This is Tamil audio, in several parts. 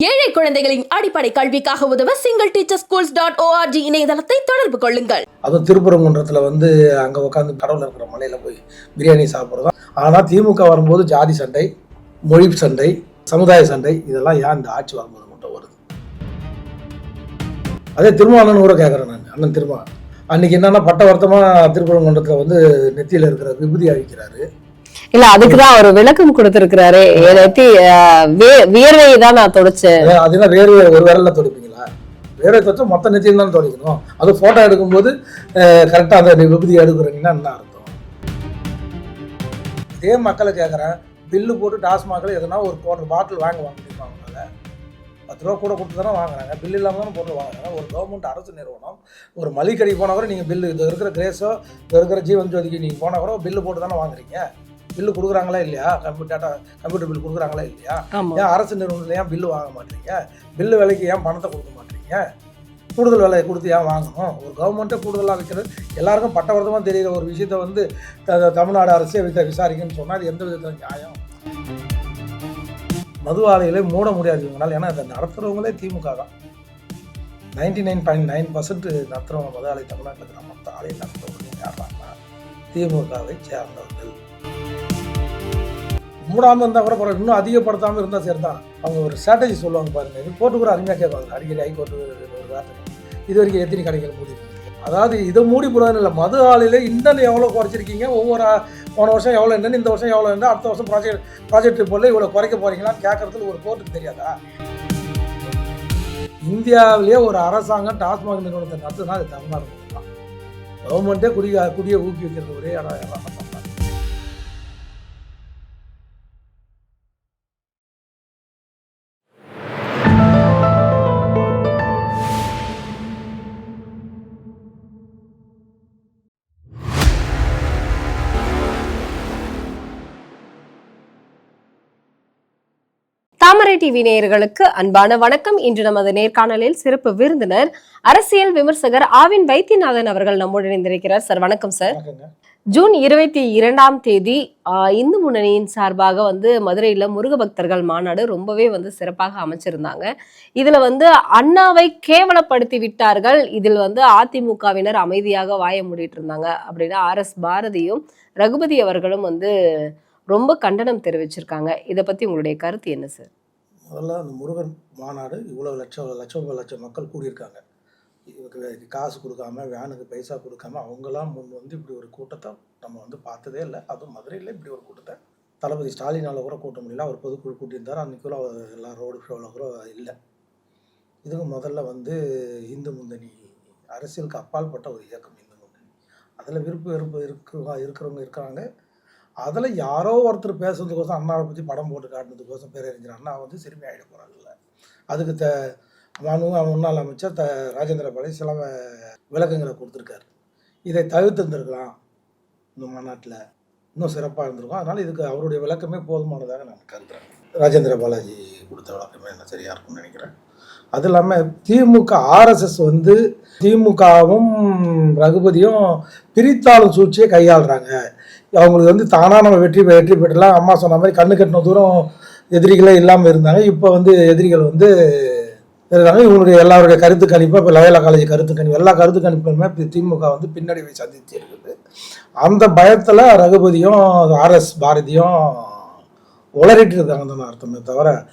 ஏழை குழந்தைகளின் அடிப்படை கல்விக்காக உதவ single teacher schools dot ORG இணையதளத்தை தொடர்பு கொள்ளுங்கள். அதுவும் திருப்பரங்குன்றத்தில் வந்து அங்கே உட்காந்து கடவுள் இருக்கிற மலையில் போய் பிரியாணி சாப்பிட்றோம் ஆனால் திமுக வரும்போது ஜாதி சண்டை மொழி சண்டை சமுதாய சண்டை இதெல்லாம் ஏன் இந்த ஆட்சி வரும்போது மட்டும் வருது? அதே திருமாவளவன் கூட கேட்குறேன் நான் அண்ணன் திருமா அன்னைக்கு என்னன்னா பட்ட வருத்தமாக திருப்பரங்குன்றத்தில் வந்து நெத்தியில் இருக்கிற விபூதி அழிக்கிறாரு இல்ல அதுக்குதான் அவர் விளக்கம் கொடுத்திருக்கிறாரு. எனக்கு வியர்வையை தான் நான் தொடச்சேன். அதுதான் வேர்வை ஒரு விரல்ல துடைப்பீங்களா? வேர்வை தொச்சா மொத்த நெத்தியில் தான் துடைக்கணும். அது ஃபோட்டோ எடுக்கும்போது கரெக்டாக அந்த விபதி எடுக்கிறீங்கன்னா என்ன அர்த்தம்? இதே மக்களை கேட்குறேன் பில்லு போட்டு டாஸ்மாகில் எதனா ஒரு குவார்டர் பாட்டில் வாங்க வாங்க முடியுமா அவங்களால பத்து ரூபா கூட கொடுத்து தானே வாங்குறாங்க. பில் இல்லாமல் தானே பொருள் வாங்குறாங்க. ஒரு கவர்மெண்ட் அரசு நிறுவனம் ஒரு மளிகை கடைக்கு போனால் கூட நீங்கள் பில்லு இது இருக்கிற கிரேஸோ இது இருக்கிற ஜீவன் ஜோதிக்கு நீங்கள் போனால் கூட பில்லு போட்டு தானே வாங்குறீங்க. பில்லு கொடுக்குறாங்களா இல்லையா? கம்ப்யூட்டர் டேட்டா கம்ப்யூட்டர் பில் கொடுக்குறாங்களா இல்லையா? ஏன் அரசு நிறுவனத்தில் ஏன் பில்லு வாங்க மாட்டீங்க? பில்லு விலைக்கு ஏன் பணத்தை கொடுக்க மாட்டீங்க? கூடுதல் விலையை கொடுத்து ஏன் வாங்கணும்? ஒரு கவர்மெண்ட்டே கூடுதலாக வைக்கிறது எல்லாருக்கும் பட்டவர்த்தமாக தெரிகிற ஒரு விஷயத்த வந்து தமிழ்நாடு அரசே விசா விசாரிக்கணும்னு சொன்னால் அது எந்த விதத்தில் நியாயம்? மது ஆலைகளை மூட முடியாது இவங்களால. ஏன்னா அதை நடத்துகிறவங்களே திமுக தான். Ninety nine point nine percent நடத்துகிறவங்க மது ஆலை தமிழ்நாட்டில் இருக்கிற மொத்த ஆலை நடத்துகிறவங்க யாருன்னா திமுகவை சேர்ந்தவர்கள். மூடாமல் இருந்தால் கூட பரவாயில்ல. இன்னும் அதிகப்படுத்தாமல் இருந்தால் சரி தான் அவங்க ஒரு ஸ்ட்ராட்டஜி சொல்லுவாங்க பாருங்கள் இது கோர்ட்டு கூட அருமையாக கேட்பாங்க. அடிக்கடி ஹைகோர்ட்டு ஒரு வார்த்தை. இது வரைக்கும் எத்தனை கடைகள் மூடி அதாவது இதை மூடி போடாதுன்னு இல்லை. மது ஆலையில் இந்தன் எவ்வளோ குறைச்சிருக்கீங்க? ஒவ்வொரு போன வருஷம் எவ்வளோ இருந்தேன்னு இந்த வருஷம் எவ்வளோ இருந்தால் அடுத்த வருஷம் ப்ராஜெக்ட் ப்ராஜெக்ட் ரிப்போர்ட்டில் இவ்வளோ குறைக்க போகிறீங்களான்னு கேட்கறதுல ஒரு கோர்ட்டுக்கு தெரியாதா? இந்தியாவிலேயே ஒரு அரசாங்கம் டாஸ்மாக் நிறுவனத்தை நடத்துனா அது தமிழ்நாடு தான் கவர்மெண்ட்டே குடிய குடியை ஊக்குவிக்கிறது ஒரே இடம். டிவி நேயர்களுக்கு அன்பான வணக்கம். இன்று நமது நேர்காணலில் சிறப்பு விருந்தினர் அரசியல் விமர்சகர் ஆவின் வைத்தியநாதன் அவர்கள் நம்முடன் இணைந்திருக்கிறார். சார் வணக்கம் சார். ஜூன் இருபத்தி இரண்டாம் தேதி இந்து முன்னணியின் சார்பாக வந்து மதுரையில முருக பக்தர்கள் மாநாடு ரொம்பவே வந்து சிறப்பாக அமைச்சிருந்தாங்க. இதுல வந்து அண்ணாவை கேவலப்படுத்தி விட்டார்கள். இதில் வந்து அதிமுகவினர் அமைதியாக வாய மூடிட்டு இருந்தாங்க. அப்படின்னு ஆர் எஸ் பாரதியும் ரகுபதி அவர்களும் வந்து ரொம்ப கண்டனம் தெரிவிச்சிருக்காங்க. இதை பத்தி உங்களுடைய கருத்து என்ன சார்? முதல்ல அந்த முருகன் மாநாடு இவ்வளோ லட்சம் லட்சம் லட்சம் மக்கள் கூடியிருக்காங்க. இதுக்கு காசு கொடுக்காம வேனுக்கு பைசா கொடுக்காம அவங்களாம் முன் வந்து இப்படி ஒரு கூட்டத்தை நம்ம வந்து பார்த்ததே இல்லை. அதுவும் மதுரையில் இப்படி ஒரு கூட்டத்தை தளபதி ஸ்டாலினால் கூட கூட்ட முடியல. அவர் பொதுக்குழு கூட்டியிருந்தார். அன்றைக்குள்ள எல்லா ரோடு ஷோவில் கூட இல்லை. இதுக்கு முதல்ல வந்து இந்து முந்தணி அரசியலுக்கு அப்பாற்பட்ட ஒரு இயக்கம் இந்து முந்தனி அதில் விருப்பம் வெறுப்பு இருக்கிறவங்க இருக்கிறவங்க இருக்கிறாங்க. அதில் யாரோ ஒருத்தர் பேசுறதுக்கோசம் அண்ணாவை பற்றி படம் போட்டு காட்டுனதுக்கோசம் பேரறிஞர் அண்ணா வந்து சிறுமி ஆகிட போகிறாங்கல்ல அதுக்கு த மனு முன்னாள் அமைச்சர் த ராஜேந்திர பாலை சில விளக்கங்களை கொடுத்துருக்காரு. இதை தவிர்த்திருந்திருக்கலாம் இந்த மாநாட்டில் இன்னும் சிறப்பாக இருந்திருக்கும். அதனால் இதுக்கு அவருடைய விளக்கமே போதுமானதாக நான் கருதுறேன். ராஜேந்திர பாலாஜி கொடுத்த விளக்கமே என்ன சரியாக இருக்கும்னு நினைக்கிறேன். அது இல்லாமல் திமுக ஆர்எஸ்எஸ் வந்து திமுகவும் ரகுபதியும் பிரித்தாளும் சூழ்ச்சியை கையாளுறாங்க. அவங்களுக்கு வந்து தானாக நம்ம வெற்றி பெ- வெற்றி பெற்றலாம். அம்மா சொன்ன மாதிரி கண்ணு கட்டின தூரம் எதிரிகளே இல்லாமல் இருந்தாங்க. இப்போ வந்து எதிரிகள் வந்து இருக்காங்க. இவங்களுடைய எல்லாருடைய கருத்து கணிப்பு இப்போ லயோலா காலேஜ் கருத்து கணிப்பு எல்லா கருத்து கணிப்புமே திமுக வந்து பின்னடைவை சந்தித்து இருக்குது. அந்த பயத்தில் ரகுபதியும் ஆர்எஸ் பாரதியும் உளறிட்டு இருக்காங்க தான் அர்த்தமே தவிர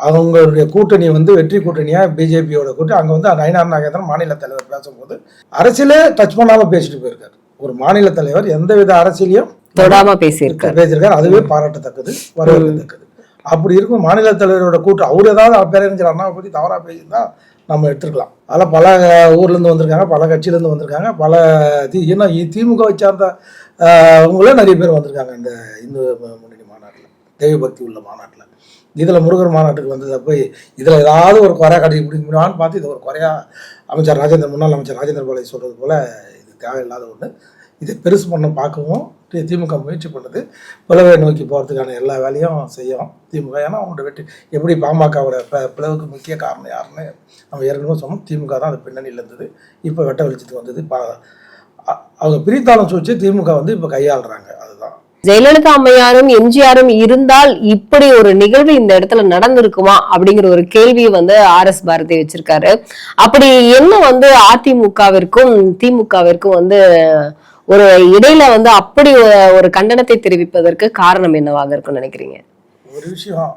அவங்களுடைய கூட்டணி வந்து வெற்றி கூட்டணியாக பிஜேபியோட கூட்டணி? அங்கே வந்து நயனார் நாகேந்திரன் மாநில தலைவர் பேசும்போது அரசியலே டச் பண்ணாமல் பேசிட்டு போயிருக்காரு. ஒரு மாநில தலைவர் எந்தவித அரசியலையும் தொடாம பேசியிருக்காரு. பேசியிருக்காரு. அதுவே பாராட்டத்தக்கது வரவேற்கத்தக்கது அப்படி இருக்கும் மாநில தலைவரோட கூட்டம் அவர் ஏதாவது பேரறிஞர் அண்ணாவை பற்றி தவறாக பேசியிருந்தா நம்ம எடுத்துருக்கலாம். அதில் பல ஊர்லேருந்து வந்திருக்காங்க பல கட்சியிலேருந்து வந்திருக்காங்க பல தி ஏன்னா திமுகவை சார்ந்த அவங்களே நிறைய பேர் வந்திருக்காங்க இந்த இந்து முன்னணி மாநாட்டில் தெய்வ பக்தி உள்ள மாநாட்டில். இதில் முருகர் மாநாட்டுக்கு வந்ததை போய் இதில் ஏதாவது ஒரு குறையா கட்டி பிடிக்கணும்னு பார்த்து இது ஒரு குறையா அமைச்சர் ராஜேந்திர முன்னாள் அமைச்சர் ராஜேந்திர பாலை சொல்கிறது போல் இது தேவையில்லாத ஒன்று இதை பெருசு பண்ண பார்க்கவும் திமுக முயற்சி பண்ணுது. பிளவை நோக்கி போகிறதுக்கான எல்லா வேலையும் செய்யும் திமுக. ஏன்னா அவங்களோட வெற்றி எப்படி பாமகவோட ப பிளவுக்கு முக்கிய காரணம் யாருன்னு நம்ம ஏற்கனவே சொன்னோம். திமுக தான் அது பின்னணியில் இருந்தது இப்போ வெட்ட வெளிச்சத்துக்கு வந்தது. பா அ- அவங்க பிரித்தாளம் சூழ்ச்சி திமுக வந்து இப்போ கையாளுறாங்க. அதுதான். ஜெயலலிதா அம்மையாரும் எம்ஜிஆரும் இருந்தால் இப்படி ஒரு நிகழ்வு இந்த இடத்துல நடந்திருக்குமா? அப்படிங்கிற ஒரு கேள்வியை வந்து ஆர் எஸ் பாரதி வச்சிருக்காரு. அப்படி என்ன வந்து அதிமுகவிற்கும் திமுகவிற்கும் வந்து ஒரு இடையில வந்து அப்படி ஒரு- கண்டனத்தை தெரிவிப்பதற்கு காரணம் என்னவாக இருக்கும்னு நினைக்கிறீங்க? ஒரு விஷயம்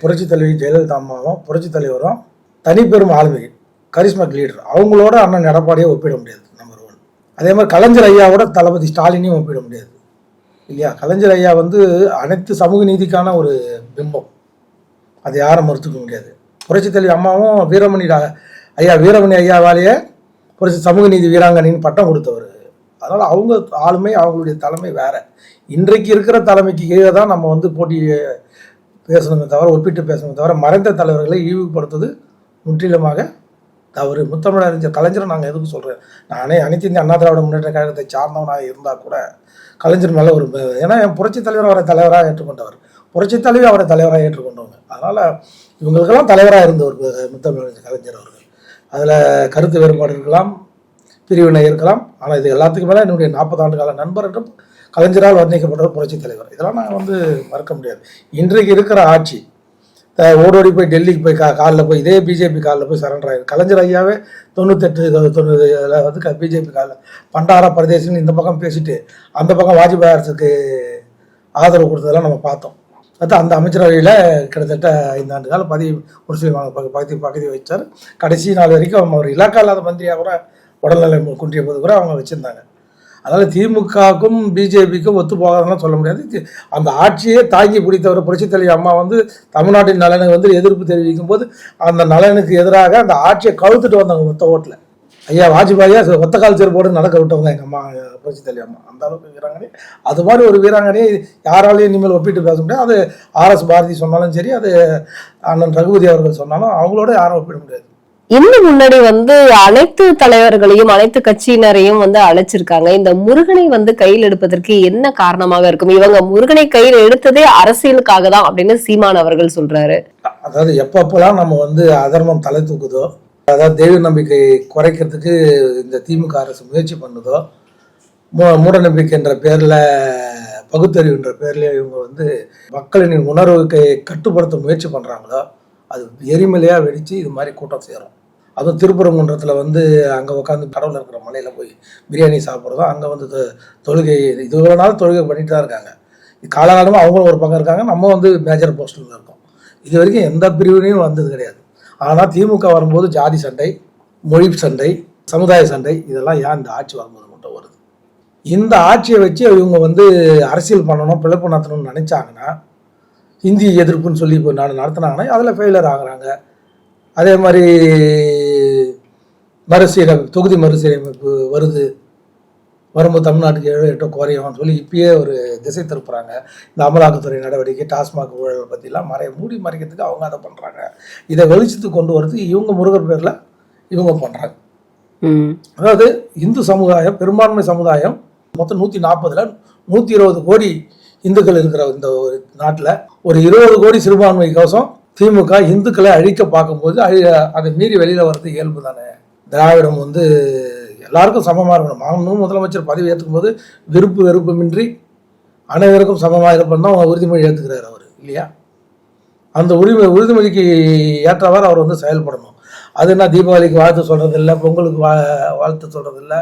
புரட்சி தலைவி ஜெயலலிதா அம்மாவும் புரட்சி தலைவரும் தனிப்பெரும் ஆளுமை கரிஸ்மக் லீடர் அவங்களோட அண்ணன் எடப்பாடியை ஒப்பிட முடியாது நம்பர் ஒன் அதே மாதிரி கலைஞர் ஐயாவோட தளபதி ஸ்டாலினையும் ஒப்பிட முடியாது. இல்லையா? கலைஞர் ஐயா வந்து அனைத்து சமூக நீதிக்கான ஒரு பிம்பம். அது யாரும் மறுத்துக்க முடியாது. புரட்சி தலைவி அம்மாவும் வீரமணி ஐயா வீரமணி ஐயாவாலேயே புரட்சி சமூக நீதி வீராங்கனின்னு பட்டம் கொடுத்தவர். அதனால் அவங்க ஆளுமை அவங்களுடைய தலைமை வேறு. இன்றைக்கு இருக்கிற தலைமைக்கு கீழே தான் நம்ம வந்து போட்டி பேசணுமே தவிர ஒப்பிட்டு பேசணுமே தவிர மறைந்த தலைவர்களை இழிவுபடுத்துவது முற்றிலுமாக தவறு. முத்தமிழ் அறிஞர் கலைஞரை நாங்கள் எதுக்கு சொல்கிறேன் நானே அனைத்து இந்திய அண்ணா திராவிட முன்னேற்ற கழகத்தை சார்ந்தவனாக இருந்தால் கூட கலைஞர் மேலே ஒரு ஏன்னா என் புரட்சி தலைவர் அவரை தலைவராக ஏற்றுக்கொண்டவர். புரட்சி தலைவி அவரை தலைவராக ஏற்றுக்கொண்டவங்க. அதனால் இவங்களுக்கெல்லாம் தலைவராக இருந்தவர் ப- முத்தமிழ் அறிஞர் கலைஞர் அவர்கள். அதில் கருத்து வேறுபாடு இருக்கலாம். பிரிவினை இருக்கலாம். ஆனால் இது எல்லாத்துக்கும் மேலே என்னுடைய நாற்பது ஆண்டு கால நண்பர் என்றும் கலைஞரால் வர்ணிக்கப்பட்ட புரட்சி தலைவர். இதெல்லாம் நான் வந்து மறக்க முடியாது. இன்றைக்கு இருக்கிற ஆட்சி த- ஓடோடி போய் டெல்லிக்கு போய் கா காலில் போய் இதே பிஜேபி காலில் போய் சரண்டர் ஆகிடும் கலைஞர் ஐயாவே தொண்ணூத்தெட்டு தொண்ணூறு இதில் வந்து பிஜேபி காலில். பண்டாரா பிரதேசம்னு இந்த பக்கம் பேசிட்டு அந்த பக்கம் வாஜ்பாய் அரசுக்கு ஆதரவு கொடுத்ததெல்லாம் நம்ம பார்த்தோம். அது அந்த அமைச்சரவையில் கிட்டத்தட்ட ஐந்து ஆண்டு காலம் பதவி ஒரு சில பகுதி பகுதி வச்சார். கடைசி நாள் வரைக்கும் அவர் இலாக்கா இல்லாத மந்திரியாக கூட உடல்நிலை குன்றிய போது கூட அவங்க வச்சுருந்தாங்க. அதனால் திமுகவுக்கும் பிஜேபிக்கும் ஒத்து போகாதெல்லாம் சொல்ல முடியாது. அந்த ஆட்சியே தாங்கி பிடித்தவர் புரட்சித் தலைவி அம்மா வந்து தமிழ்நாட்டின் நலனுக்கு வந்து எதிர்ப்பு தெரிவிக்கும் போது அந்த நலனுக்கு எதிராக அந்த ஆட்சியை கழுத்துட்டு வந்தாங்க மொத்த ஓட்டில். ஐயா வாஜ்பாயா ஒத்த கால் செருப்போடு நடக்க விட்டவங்க எங்கள் அம்மா புரட்சி தலைவி அம்மா. அந்த அளவுக்கு வீராங்கனை. அது மாதிரி ஒரு வீராங்கனை யாராலையும் இனிமேல் ஒப்பிட்டு பேச முடியாது. அது ஆர்எஸ் பாரதி சொன்னாலும் சரி அது அண்ணன் ரகுபதி அவர்கள் சொன்னாலும் அவங்களோட யாரும் ஒப்பிட முடியாது. இன்னும் முன்னாடி வந்து அனைத்து தலைவர்களையும் அனைத்து கட்சியினரையும் வந்து அழைச்சிருக்காங்க. இந்த முருகனை வந்து கையில் எடுப்பதற்கு என்ன காரணமாக இருக்கும்? இவங்க முருகனை கையில் எடுத்ததே அரசியலுக்காக தான் அப்படின்னு சீமான் அவர்கள் சொல்றாரு. அதாவது எப்பப்பெல்லாம் நம்ம வந்து அதர்மம் தலை தூக்குதோ அதாவது தெய்வ நம்பிக்கை குறைக்கிறதுக்கு இந்த திமுக அரசு முயற்சி பண்ணுதோ மூ மூட என்ற பேரில் பகுத்தறிவுன்ற பேர்ல இவங்க வந்து மக்களின் உணர்வுக்கு கட்டுப்படுத்த முயற்சி பண்ணுறாங்களோ அது எரிமலையாக வெடித்து இது மாதிரி கூட்டம் சேரும். அதுவும் திருப்பரங்குன்றத்தில் வந்து அங்கே உட்காந்து கடவுள் இருக்கிற மலையில் போய் பிரியாணி சாப்பிட்றதும் அங்கே வந்து தொ- தொழுகை இது இவ்வளோ நாள் தொழுகை பண்ணிட்டு தான் இருக்காங்க. காலகாலமாக அவங்களும் ஒரு பக்கம் இருக்காங்க நம்ம வந்து மேஜர் போஸ்டில் இருக்கோம். இது வரைக்கும் எந்த பிரிவினையும் வந்தது கிடையாது. ஆனால் திமுக வரும்போது ஜாதி சண்டை மொழி சண்டை சமுதாய சண்டை இதெல்லாம் ஏன் இந்த ஆட்சி வரும்போது மட்டும் வருது? இந்த ஆட்சியை வச்சு இவங்க வந்து அரசியல் பண்ணணும் பிழைப்பு நடத்தணும்னு நினச்சாங்கன்னா இந்தி எதிர்ப்புன்னு சொல்லி இப்போ நான் நடத்துனாங்கன்னா அதில் ஃபெயிலியர் ஆகுறாங்க. அதே மாதிரி மறுசீரமைப்பு தொகுதி மறுசீரமைப்பு வருது. வரும்போது தமிழ்நாட்டுக்கு ஏழு எட்டோ குறையும் சொல்லி இப்பயே ஒரு திசை திருப்புறாங்க. இந்த அமலாக்கத்துறை நடவடிக்கை டாஸ்மாக் ஊழல் பற்றிலாம் மறைய மூடி மறைக்கிறதுக்கு அவங்க அதை பண்ணுறாங்க இதை வெளிச்சத்துக்கு கொண்டு வரதுக்கு இவங்க முருகர் பேரில் இவங்க பண்ணுறாங்க அதாவது இந்து சமுதாயம் பெரும்பான்மை சமுதாயம் மொத்தம் நூற்றி நாற்பதில் நூற்றி இருபது கோடி இந்துக்கள் இருக்கிற இந்த ஒரு நாட்டில் ஒரு இருபது கோடி சிறுபான்மை கோசம் திமுக இந்துக்களை அழிக்க பார்க்கும்போது அதை மீறி வெளியில் வர்றது இயல்பு தானே திராவிடம் வந்து எல்லாருக்கும் சமமாக இருக்கணும். மாமனும் முதலமைச்சர் பதவி ஏற்றுக்கும் போது விருப்பு வெறுப்புமின்றி அனைவருக்கும் சமமாக இருப்பது தான் உறுதிமொழி ஏற்றுக்கிறார் அவர் இல்லையா? அந்த உரிமை உறுதிமொழிக்கு ஏற்றவாறு அவர் வந்து செயல்படணும். அது என்ன தீபாவளிக்கு வாழ்த்து சொல்கிறதில்ல பொங்கலுக்கு வா வாழ்த்து சொல்கிறதில்ல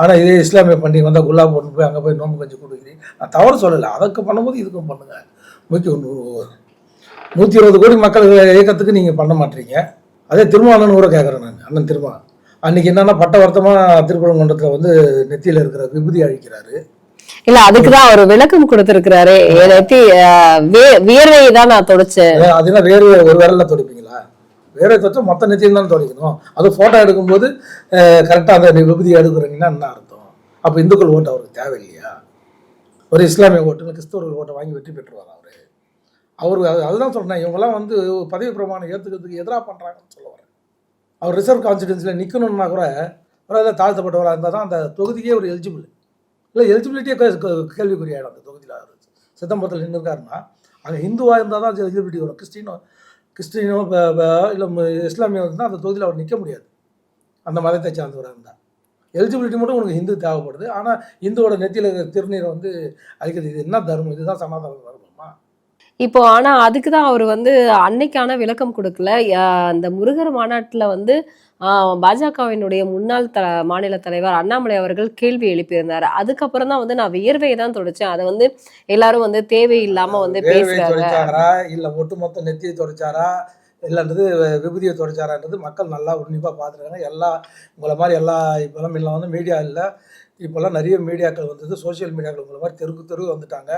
ஆனால் இதே இஸ்லாமிய பண்டிகை வந்தால் குல்லா போட்டு போய் அங்கே போய் நோம்பு கஞ்சி கொடுக்குறீங்க. நான் தவறு சொல்லலை. அதற்கு பண்ணும்போது இதுக்கும் பண்ணுங்கள் முக்கிய நூற்றி இருபது கோடி மக்கள் இயக்கத்துக்கு நீங்கள் பண்ண மாட்டீங்க. அதே திருமாவளவன் கூட கேட்குறேன் நான் அண்ணன் திருமா அன்னைக்கு என்னன்னா பட்ட வருத்தமாக திருப்பரங்குன்றத்தில் வந்து நெத்தியில் இருக்கிற விபூதி அழிக்கிறாரு. இல்ல அதுக்குதான் அவர் விளக்கம் கொடுத்திருக்கிறாரு. எனக்கு வியர்வையை தான் நான் தொடச்சேன். அதுனா வேறு ஒரு விரல்ல துடைப்பீங்களா? வேற தொச்சா மொத்த நெத்தியும் தான் துடைக்கணும். அது ஃபோட்டோ எடுக்கும்போது கரெக்டாக அந்த விபூதி எடுக்கிறீங்கன்னா என்ன அர்த்தம்? அப்போ இந்துக்கள் ஓட்டு அவருக்கு தேவையில்லையா? ஒரு இஸ்லாமிய ஓட்டு கிறிஸ்தவர்கள் ஓட்டை வாங்கி வெற்றி பெற்றுவார் அவர்? அவர் அது- அதுதான் சொல்றேன். இவங்கெல்லாம் வந்து பதவி பிரமாணம் ஏற்றுக்கிறதுக்கு எதிராக பண்ணுறாங்கன்னு சொல்ல வரேன். அவர் ரிசர்வ் கான்ஸ்டிடென்சியில் நிற்கணும்னா கூட ஒரு அதில் தாழ்த்தப்பட்டவராக இருந்தால் தான் அந்த தொகுதிக்கே ஒரு எலிஜிபிள் இல்லை எலிஜிபிலிட்டியே கேள்விக்குறியாயிடும் அந்த தொகுதியில். சிதம்பரத்தில் நின்றுருக்காருன்னா அங்கே ஹிந்துவாக இருந்தால் தான் எலிஜிபிலிட்டி வரும். கிறிஸ்டினோ கிறிஸ்டினோ இல்லை இஸ்லாமியோ இருந்தால் அந்த தொகுதியில் அவர் நிற்க முடியாது. அந்த மதத்தை சார்ந்தவராக இருந்தால் எலிஜிபிலிட்டி மட்டும் உனக்கு ஹிந்து தேவைப்படுது. ஆனால் இந்துவோட நெத்தியில் இருக்கிற திருநீரை வந்து அழிக்கிறது. இது என்ன தர்மம்? இதுதான் சனாதன இப்போ ஆனா அதுக்கு தான் அவர் வந்து அன்னைக்கான விளக்கம் கொடுக்கல. அந்த முருகர் மாநாட்டுல வந்து ஆஹ், பாஜகவினுடைய முன்னாள் த மாநில தலைவர் அண்ணாமலை அவர்கள் கேள்வி எழுப்பியிருந்தாரு. அதுக்கப்புறம் தான் வந்து நான் வியர்வையை தான் தொடச்சேன். அதை வந்து எல்லாரும் வந்து தேவையில்லாம வந்து பேசுறாங்க. இல்லை ஒட்டுமொத்த நெத்தியை தொடைச்சாரா? இல்லைன்றது விபூதியை தொடைச்சாரான்றது மக்கள் நல்லா உன்னிப்பாக பார்த்துருக்காங்க. எல்லா உங்களை மாதிரி எல்லா இப்போல்லாம் இல்லை வந்து மீடியா இல்லை. இப்போல்லாம் நிறைய மீடியாக்கள் வந்தது சோஷியல் மீடியாக்கள் உங்களை மாதிரி தெருக்கு தெரு வந்துட்டாங்க.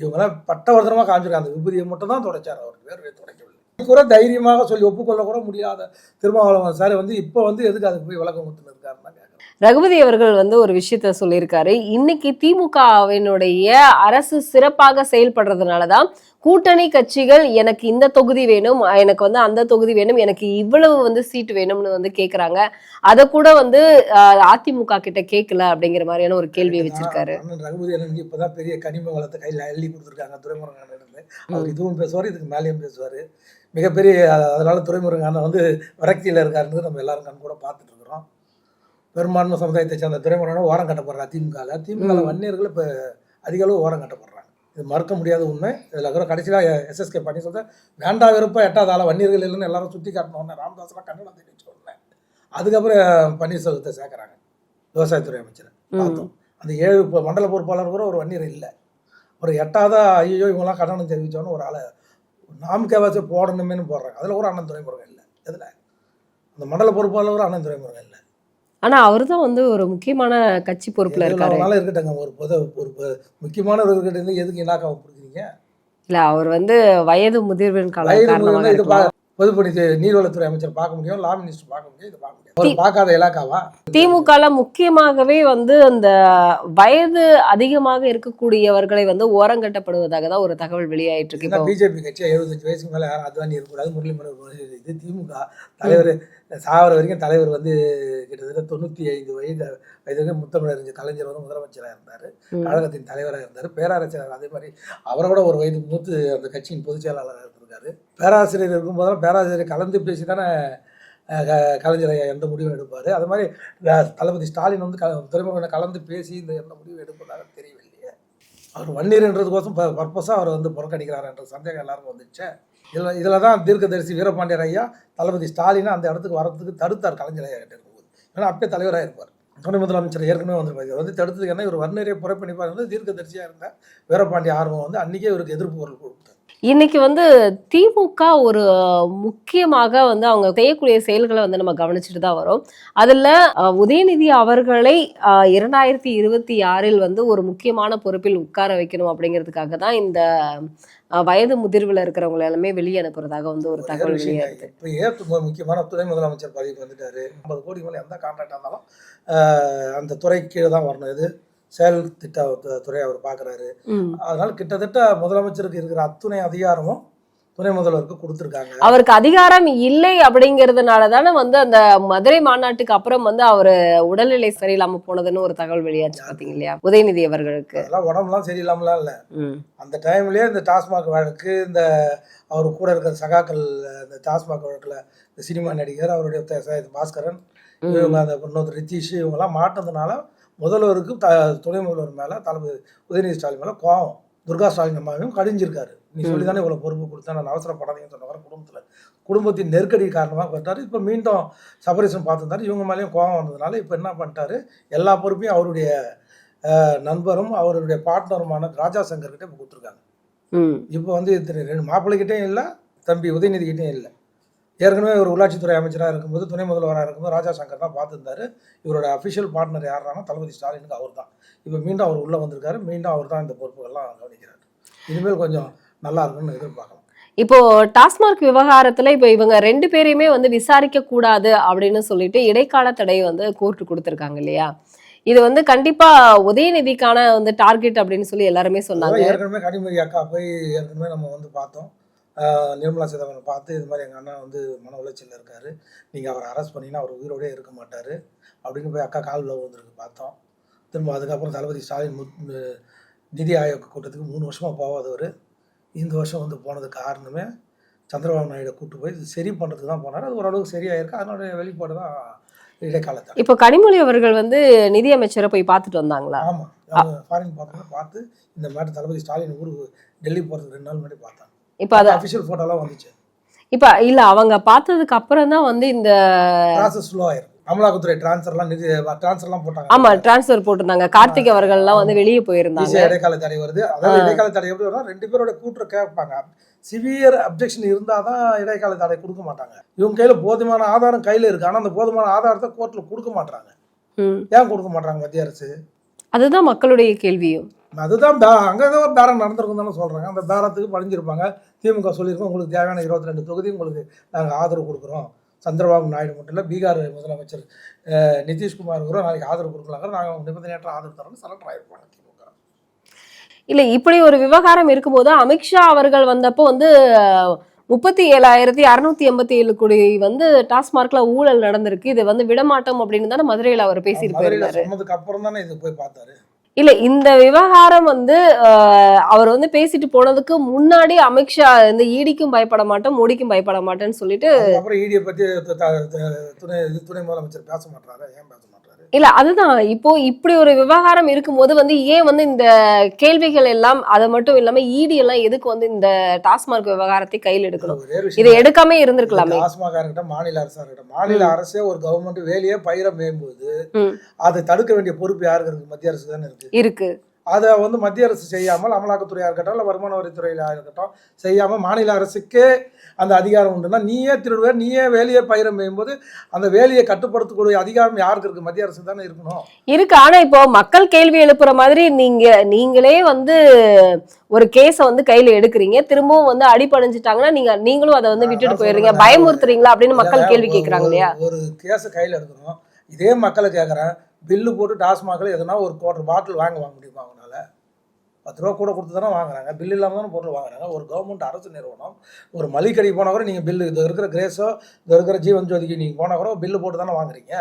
இவங்கெல்லாம் பட்டவர்த்தனமாக காமிச்சிருக்காங்க. அந்த விபூதியை மட்டும் தான் தொடைச்சார் அவர் வேறு தொடக்கவில்லை கூட தைரியமாக சொல்லி ஒப்புக்கொள்ள கூட முடியாத திருமாவளவன் சார் வந்து இப்போ வந்து எதுக்கு அதுக்கு போய் விளக்கம் கொடுத்துருக்காருன்னா ரகுபதி அவர்கள் வந்து ஒரு விஷயத்த சொல்லியிருக்காரு. இன்னைக்கு திமுகவினுடைய அரசு சிறப்பாக செயல்படுறதுனால தான் கூட்டணி கட்சிகள் எனக்கு இந்த தொகுதி வேணும் எனக்கு வந்து அந்த தொகுதி வேணும் எனக்கு இவ்வளவு வந்து சீட் வேணும்னு வந்து கேக்குறாங்க. அதை கூட வந்து அதிமுக கிட்ட கேட்கல அப்படிங்கிற மாதிரியான ஒரு கேள்வியை வச்சிருக்காரு. ரகுபதி அண்ணன் இப்போ தான் பெரிய கனிம வளத்தை கையில் அள்ளி கொடுத்துருக்காங்க துறைமுருகன் அவர் இதுவும் பேசுவார் இதுக்கு மேலேயும் பேசுவார். மிகப்பெரிய அதனால துறைமுருகன் வந்து விரக்தியில் இருக்காருன்றது நம்ம எல்லாரும் கண் கூட பார்த்துட்டு இருக்கிறோம். பெரும்பான்மை சமுதாயத்தை சேர்ந்த துறைமுருகன் ஓரம் கட்டப்படுறா திமுகவில் திமுகவில் ம். வன்னியர்கள் இப்போ அதிக அளவு ஓரம் கட்டப்படுறாங்க இது மறுக்க முடியாத உண்மை. இதில் இருக்கிற கடைசியில் எஸ்எஸ்கே பண்ணி சொல்ல வேண்டா விருப்ப எட்டாவது ஆள? வன்னியர்கள் இல்லைன்னு எல்லாரும் சுற்றி காட்டணும். ராமதாஸ்லாம் கன்னடம் தெரிவிச்ச உடனே அதுக்கப்புறம் பன்னீர்செல்வத்தை சேர்க்குறாங்க விவசாயத்துறை அமைச்சர். பார்த்தோம். அந்த ஏழு இப்போ மண்டல பொறுப்பாளர் கூட ஒரு வன்னியர் இல்லை. ஒரு எட்டாவதா ஐயோ இவங்கெல்லாம் கட்டணம் தெரிவித்தோன்னு ஒரு ஆளை நாமக்கேவாசி போடணுமேனு போடுறாங்க. அதில் கூட அண்ணன் துறைமுருகன் இல்லை. எதில்? அந்த மண்டல பொறுப்பாளர் கூட அண்ணன் துறைமுருகன் இல்லை. ஆனா அவர்தான் வந்து ஒரு முக்கியமான கட்சி பொறுப்புல இருக்காரு. அதனால இருக்கட்டங்க ஒரு பொது ஒரு பொ- முக்கியமான ஒரு கிட்ட எதுக்கு இலாக்காவை கொடுக்குறீங்க இல்ல அவர் வந்து வயது முதிர்வின் கால வயது காரணமாக முதிர்ந்த இது இருக்கலாம். பா- பொதுப்பணி நீர்வளத்துறை அமைச்சர் பார்க்க முடியும் லா மினிஸ்டர் பார்க்க முடியும் இது பார்க்க அவர் பார்க்காத இலாக்காவா? திமுகல முக்கியமாகவே வந்து அந்த வயது அதிகமாக இருக்கக்கூடியவர்களை வந்து ஓரங்கட்டப்படுவதாக தான் ஒரு தகவல் வெளியாயிட்டு இருக்கு. பிஜேபி கட்சி எழுபத்தஞ்சு வயசுக்கு மேலே யாரும் அத்வானி இருக்கக்கூடாது முரளி மனோகர் இது திமுக தலைவர் சாவர வரைக்கும் தலைவர் வந்து கிட்டத்தட்ட தொண்ணூற்றி ஐந்து வயது வயதுக்கு முத்தமிழறிஞர் கலைஞர் வந்து முதலமைச்சராக இருந்தார். கழகத்தின் தலைவராக இருந்தார் பேராசிரியர். அதே மாதிரி அவரை விட ஒரு வயது மூத்து அந்த கட்சியின் பொதுச் செயலாளராக இருந்திருக்காரு. பேராசிரியர் இருக்கும்போதெல்லாம் பேராசிரியர் கலந்து பேசி தானே கலைஞர் ஐயா எந்த முடிவும் எடுப்பார்? அது மாதிரி தளபதி ஸ்டாலின் வந்து க துறைமுகனை கலந்து பேசி இந்த எந்த முடிவு எடுப்பதாக தெரியவில்லையே. அவர் வன்னியர்ன்றதுக்கோசம் ப பர்பஸாக அவர் வந்து புறக்கணிக்கிறாருன்ற சந்தேகம் எல்லாருக்கும் வந்துச்சு இதில் இதில் தான் தீர்க்கதரிசி வீரபாண்டியர் ஐயா தளபதி ஸ்டாலினை அந்த இடத்துக்கு வரதுக்கு தடுத்தார் கலைஞர் ஐயா கிட்ட இருக்கும்போது. ஏன்னா அப்பயே தலைவராக இருப்பார். துணை முதலமைச்சர் ஏற்கனவே வந்திருப்பார். வந்து தடுத்ததுக்கு என்ன? இவர் வன்னியரை புறப்பணிப்பார் வந்து தீர்க்கதரிசியாக இருந்தார் வீரபாண்டிய ஆர்வம் வந்து அன்றைக்கே இவருக்கு எதிர்ப்பு குரல் கொடுத்தார். இன்னைக்கு வந்து திமுக ஒரு முக்கியமாக வந்து அவங்க செய்யக்கூடிய செயல்களை வந்து நம்ம கவனிச்சுட்டு தான் வரோம். அதுல உதயநிதி அவர்களை இரண்டாயிரத்தி இருபத்தி ஆறில் வந்து ஒரு முக்கியமான பொறுப்பில் உட்கார வைக்கணும் அப்படிங்கிறதுக்காக தான் இந்த வயது முதிர்வில் இருக்கிறவங்களை எல்லாமே வெளியே அனுப்புறதாக வந்து ஒரு தகவல் வெளியாகுது. இப்போ ஏற்று மு- முக்கியமான துணை முதலமைச்சர் பதவிக்கு வந்துட்டாரு. ஐம்பது கோடி மேலே எந்த கான்ட்ராக்டாக இருந்தாலும் அந்த துறை கீழே தான் வரணும். இது செயல் திட்ட துறை அவர் பார்க்குறாரு. அதனால கிட்டத்தட்ட முதலமைச்சருக்கு இருக்கிற அத்துணை அதிகாரமும் துணை முதல்வருக்கு கொடுத்துருக்காங்க அவருக்கு அதிகாரம் இல்லை அப்படிங்கிறதுனால தானே வந்து அந்த மதுரை மாநாட்டுக்கு அப்புறம் வந்து அவர் உடல்நிலை சரியில்லாம போனதுன்னு ஒரு தகவல் வெளியாச்சு பாத்தீங்க இல்லையா உதயநிதி அவர்களுக்கு அதெல்லாம் உடம்புலாம் சரியில்லாமலாம் இல்லை. அந்த டைம்லேயே இந்த டாஸ்மாக் வழக்கு இந்த அவர் கூட இருக்கிற சகாக்கள் இந்த டாஸ்மாக் வழக்கில் இந்த சினிமா நடிகர் அவருடைய பாஸ்கரன். இவங்க அந்த இன்னொரு ரித்தீஷ் இவங்கெல்லாம் மாட்டினதுனால முதல்வருக்கு த துணை முதல்வர் மேலே தளபதி உதயநிதி ஸ்டாலின் மேலே கோவம். துர்கா ஸ்டாலின் அம்மாவையும் கடிஞ்சிருக்காரு. நீ சொல்லி தானே இவ்வளோ பொறுப்பு கொடுத்தா நான் அவசரப்படாதீங்கன்னு சொன்னவர் குடும்பத்தில். குடும்பத்தின் நெருக்கடி காரணமாக பண்ணிட்டாரு இப்போ மீண்டும் சபரீசன் பார்த்துருந்தாரு. இவங்க மேலேயும் கோவம் வந்ததுனால இப்போ என்ன பண்ணிட்டாரு? எல்லா பொறுப்பையும் அவருடைய நண்பரும் அவருடைய பார்ட்னருமான ராஜா சங்கர்கிட்ட இப்போ கொடுத்துருக்காங்க. இப்போ வந்து இத்தனை ரெண்டு மாப்பிள்ளைகிட்டையும் இல்லை தம்பி உதயநிதிக்கிட்டையும் இல்லை. ஏற்கனவே ஒரு உள்ளாட்சித்துறை அமைச்சராக இருக்கும்போது துணை முதல்வராக இருக்கும்போது ராஜா சங்கர் தான் பார்த்துருந்தாரு. இவரோட அஃபிஷியல் பார்ட்னர் யாருன்னா தளபதி ஸ்டாலினுக்கு அவர் தான் இப்போ மீண்டும் அவர் உள்ளே வந்திருக்காரு. மீண்டும் அவர் தான் இந்த பொறுப்புகள்லாம் கவனிக்கிறார். இனிமேல் கொஞ்சம் நல்லா இருக்கும்னு எதிர்பார்க்கலாம் இப்போ டாஸ்மாக் விவகாரத்துல இப்போ இவங்க ரெண்டு பேரையுமே வந்து விசாரிக்க கூடாது அப்படின்னு சொல்லிட்டு இடைக்கால தடை வந்து கோர்ட்டு கொடுத்துருக்காங்க இல்லையா? இது வந்து கண்டிப்பா உதயநிதிக்கான வந்து டார்கெட் அப்படின்னு சொல்லி எல்லாருமே சொன்னாங்க. ஏற்கனவே கனிமொழி அக்கா போய் ஏற்கனவே நம்ம வந்து பார்த்தோம். நிர்மலா சீதாராமன் பார்த்து இது மாதிரி எங்கள் அண்ணா வந்து மன உளைச்சலில் இருக்காரு. நீங்கள் அவரை அரெஸ்ட் பண்ணிங்கன்னா அவர் உயிரோடே இருக்க மாட்டார். அப்படின்னு போய் அக்கா காலில் வந்திருக்கு பார்த்தோம். திரும்ப அதுக்கப்புறம் தளபதி ஸ்டாலின் முத் நிதி ஆயோக் கூட்டத்துக்கு மூணு வருஷமாக போகாதவர் இந்த வருஷம் வந்து போனதுக்கு காரணமே சந்திரபாபு நாயுடு கூட்டு போய் சரி பண்ணுறதுக்கு தான் போனார். அது ஓரளவுக்கு சரியாயிருக்கு. அதனுடைய வெளிப்பாடு தான் இடைக்கால தடை இப்போ கனிமொழி அவர்கள் வந்து நிதியமைச்சரை போய் பார்த்துட்டு வந்தாங்களா? ஆமாம் ஃபாரின் பார்த்தோம்னா பார்த்து இந்த மாதிரி தளபதி ஸ்டாலின் ஊருக்கு டெல்லி போகிறதுக்கு ரெண்டு நாள் முன்னாடி பார்த்தாங்க. இப்போ அது அஃபிஷியல் ஃபோட்டோலாம் வந்துச்சு. இப்போ இல்ல அவங்க பார்த்ததுக்கு அப்புறம் தான் வந்து இந்த ப்ராசஸ் ஸ்லோ ஆயிரும் அமலாக்கத்துறை டிரான்ஸ்ஃபர்லாம் நிதி டிரான்ஸ்ஃபர்லாம் போட்டாங்க. ஆமா டிரான்ஸ்ஃபர் போட்டிருந்தாங்க. கார்த்திக் அவர்கள்லாம் வந்து வெளியே போயிருந்தாங்க. இடைக்கால தடை வருது. அதாவது இடைக்கால தடை எப்படி வரும் ரெண்டு பேரோட கூற்று கேட்பாங்க. சிவியர் அப்ஜெக்ஷன் இருந்தால் தான் இடைக்கால தடை கொடுக்க மாட்டாங்க. இவங்க கையில் போதுமான ஆதாரம் கையில் இருக்கு. ஆனால் அந்த போதுமான ஆதாரத்தை கோர்ட்டில் கொடுக்க மாட்டாங்க. ஏன் கொடுக்க மாட்டாங்க மத்திய அரசு? அதுதான் மக்களுடைய கேள்வியும். அதுதான் பே அங்கே ஏதோ பேரம் நடந்திருக்கும் தானே சொல்கிறாங்க அந்த பேரத்துக்கு பழிஞ்சிருப்பாங்க திமுக சொல்லியிருக்கோம். உங்களுக்கு தேவையான இருபத்தி ரெண்டு தொகுதி உங்களுக்கு நாங்கள் ஆதரவு கொடுக்குறோம். சந்திரபாபு நாயுடு மட்டும் இல்லை பீகார் முதலமைச்சர் நிதிஷ்குமார் கூட நாளைக்கு ஆதரவு கொடுக்கலாங்க நாங்கள் நிபந்தனையற்ற ஆதரவு தரோம்னு சரண்டர் ஆகிருப்பாங்க திமுக. இல்ல இப்படி ஒரு விவகாரம் இருக்கும்போது அமித்ஷா அவர்கள் வந்தப்போ வந்து முப்பத்தி ஏழாயிரத்தி அறுநூத்தி எண்பத்தி ஏழு கோடி வந்து டாஸ்மார்க்ல ஊழல் நடந்திருக்கு. இது வந்து விடமாட்டோம் அப்படின்னு தானே மதுரையில அவர் சொன்னதுக்கு அப்புறம் தானே இது போய் பார்த்தாரு. இல்ல இந்த விவகாரம் வந்து அவர் வந்து பேசிட்டு போனதுக்கு முன்னாடி அமித்ஷா இந்த ஈடிக்கும் பயப்பட மாட்டோம் மோடிக்கும் பயப்பட மாட்டேன்னு சொல்லிட்டு அப்புறம் ஈடியை பத்தி துணை துணை முதலமைச்சர் பேச மாட்டாரு? ஏன் பேச இல்ல அதுதான். இப்போ இப்படி ஒரு விவகாரம் இருக்கும்போது வந்து ஏன் வந்து இந்த கேள்விகள் எல்லாம் அது மட்டும் இல்லாம ஈடி எல்லாம் எதுக்கு வந்து இந்த டாஸ்மார்க் விவகாரத்தை கையில் எடுக்கணும்? இதை எடுக்காம இருந்திருக்கலாமே. டாஸ்மாகார்கிட்ட மாநில அரசார்கிட்ட மாநில அரசே ஒரு கவர்மெண்ட் வேலையே பயிர மேயும்போது. அதை தடுக்க வேண்டிய பொறுப்பு யாருக்கு இருக்கு? மத்திய அரசு தானே இருக்கு. இருக்கு. அதை வந்து மத்திய அரசு செய்யாமல் அமலாக்கத்துறையாக இருக்கட்டும் இல்லை வருமான வரித்துறையிலாக இருக்கட்டும் செய்யாமல் மாநில அரசுக்கே அந்த அதிகாரம் உண்டுன்னா நீயே திருடுவ நீயே வேலையை பயிரம் மேயும்போது அந்த வேலையை கட்டுப்படுத்தக்கூடிய அதிகாரம் யாருக்கு இருக்கு? மத்திய அரசு தானே இருக்கணும். இருக்கு. ஆனா இப்போ மக்கள் கேள்வி எழுப்புற மாதிரி நீங்க நீங்களே வந்து ஒரு கேஸ வந்து கையில எடுக்கிறீங்க. திரும்பவும் வந்து அடிபணிஞ்சிட்டாங்கன்னா நீங்க நீங்களும் அதை வந்து விட்டுட்டு போயிடுறீங்க. பயமுறுத்துறீங்களா அப்படின்னு மக்கள் கேள்வி கேக்குறாங்க இல்லையா? ஒரு கேஸை கையில் எடுக்கணும். இதே மக்களை கேட்குறேன் பில்லு போட்டு டாஸ்மாகில் எதனா ஒரு குவார்டர் பாட்டில் வாங்க வாங்க முடியுமா அவங்களால பத்து ரூபா கூட கொடுத்து தானே வாங்குறாங்க. பில் இல்லாமல் தானே பொருள் வாங்குறாங்க. ஒரு கவர்மெண்ட் அரசு நிறுவனம் ஒரு மளிகை கடைக்கு போனால் கூட நீங்கள் பில்லு இது இருக்கிற கிரேஸோ இது இருக்கிற ஜீவன் ஜோதிக்கு நீங்கள் போனால் கூட பில்லு போட்டு தானே வாங்குறீங்க?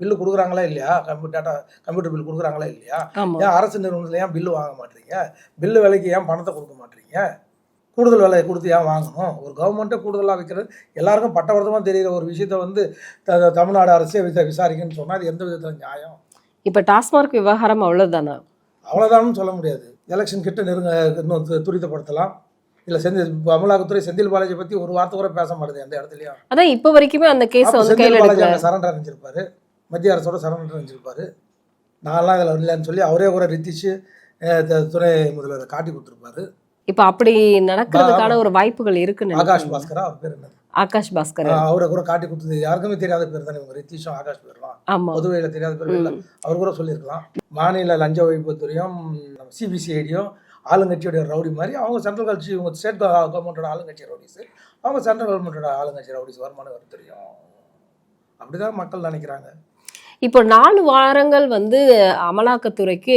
பில்லு கொடுக்குறாங்களா இல்லையா? கம்ப்யூட்டர் டேட்டா கம்ப்யூட்டர் பில் கொடுக்குறாங்களா இல்லையா? ஏன் அரசு நிறுவனத்தில் ஏன் பில்லு வாங்க மாட்டீங்க? பில்லு விலைக்கு ஏன் பணத்தை கொடுக்க மாட்டீங்க? கூடுதல் விலையை கொடுத்து ஏன் வாங்கணும்? ஒரு கவர்மெண்ட்டே கூடுதலாக வைக்கிறது எல்லாருக்கும் பட்டவர்த்தமாக தெரிகிற ஒரு விஷயத்த வந்து த- தமிழ்நாடு அரசே விசா விசாரிக்கணும்னு சொன்னால் அது எந்த விதத்தில் நியாயம்? இப்ப டாஸ்மார்க் விவகாரம் அவ்வளவுதானா? அவ்வளோதான்னு சொல்ல முடியாது. எலெக்ஷன் கிட்ட நெருங்க இன்னும் துரிதப்படுத்தலாம். இல்லை செந்தில் அமலாக்கத்துறை செந்தில் பாலாஜி பற்றி ஒரு வார்த்தை கூட பேச மாட்டேது எந்த இடத்துலையும். அதான் இப்ப வரைக்குமே அந்த கேஸ வந்து கையில எடுக்கல. சரண்டர் அடைஞ்சிருப்பாரு மத்திய அரசோட சரண்டர் அடைஞ்சிருப்பாரு நான்லாம் இதில் இல்லைன்னு சொல்லி அவரே கூட ரித்திச்சு துணை முதல்வரை காட்டி கொடுத்துருப்பாரு. இப்ப அப்படி நடக்கிறதுக்கான ஒரு வாய்ப்புகள் இருக்குன்னு ஆகாஷ்? பாஸ்கரா அவர் பேர் என்ன ஆகாஷ் பாஸ்கர். அவரை கூட காட்டி கொடுத்தது யாருக்குமே தெரியாத பேர் தானே இவங்க. ரித்தீஷும் ஆகாஷ் பேர்லாம் ஆமா. பொதுவையில் தெரியாத பேர் இல்லை. அவர் கூட சொல்லியிருக்கலாம். மாநில லஞ்ச ஒழிப்புத்துறையும் சிபிசிஐடியும் ஆளுங்கட்சியோட ரவுடி மாதிரி அவங்க சென்ட்ரல் கட்சி இவங்க ஸ்டேட் கவர்மெண்ட்டோட ஆளுங்கட்சி ரவுடிஸ். அவங்க சென்ட்ரல் கவர்மெண்ட்டோட ஆளுங்கட்சி ரவுடிஸ் வருமான வரித்துறையும் அப்படிதான் மக்கள் நினைக்கிறாங்க. இப்போ நாலு வாரங்கள் வந்து அமலாக்கத்துறைக்கு